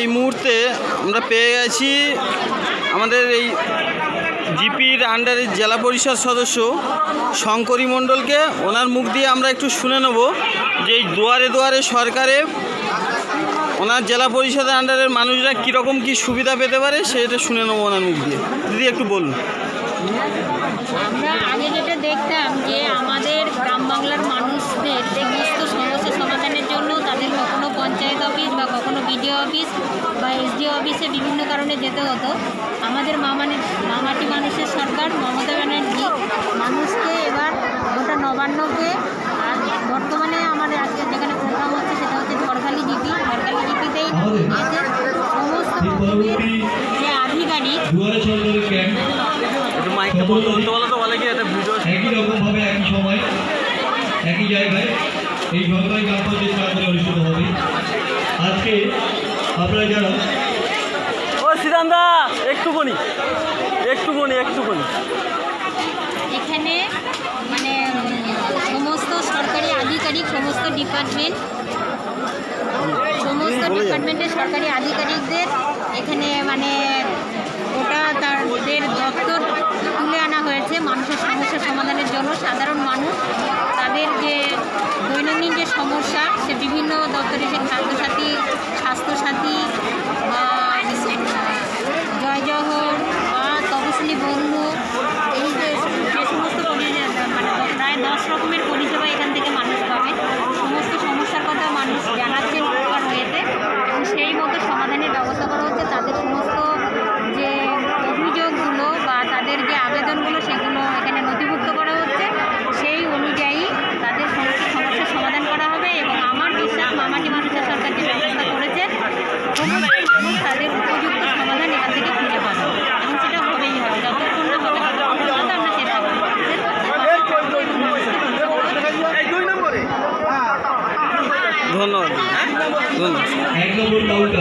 এই মুহূর্তে আমরা পেয়ে গেছি আমাদের এই জিপির আন্ডারে জেলা পরিষদ সদস্য শঙ্করী মণ্ডলকে। ওনার মুখ দিয়ে আমরা একটু শুনে নেব যে এই দুয়ারে দুয়ারে সরকারে ওনার জেলা পরিষদের আন্ডারের মানুষরা কীরকম কী সুবিধা পেতে পারে সেটা শুনে নেব ওনার মুখ দিয়ে। দিদি, একটু বলুন। আমরা আগে যেটা দেখতাম যে আমাদের গ্রাম বাংলার মানুষদের সমস্ত সমস্যা সমাধানের জন্য তাদের কখনো পঞ্চায়েত অফিস বা কখনো বিডিও অফিস বা এসডিও অফিসে বিভিন্ন কারণে যেতে হতো। আমাদের মামানি মামাটি মানুষের সরকার মমতা ব্যানার্জি মানুষকে এবার গোটা নবান্নকে আর বর্তমানে আমাদের আজকে যেখানে প্রোগ্রাম হচ্ছে সেটা হচ্ছে ঝড়খালি জিপি ঝড়খালি জিপিতেই এসে সমস্ত যে আধিকারিক একই রকমভাবে একই সময় একই জায়গায় এই সরকারি গ্রাম পঞ্চায়েত প্রাঙ্গণে অনুষ্ঠিত হবে? আজকে আপনারা যারা ও সিদ্ধান্দা একটুখানি একটুখানি একটুখানি এখানে মানে সমস্ত সরকারি আধিকারিক সমস্ত ডিপার্টমেন্ট সমস্ত। ডিপার্টমেন্টের সরকারি আধিকারিকদের এখানে মানে সমস্যা সে বিভিন্ন দপ্তরে সে খাদ্যসাথী ধন্যবাদ ধন্যবাদ। নম্বর কাউন্টার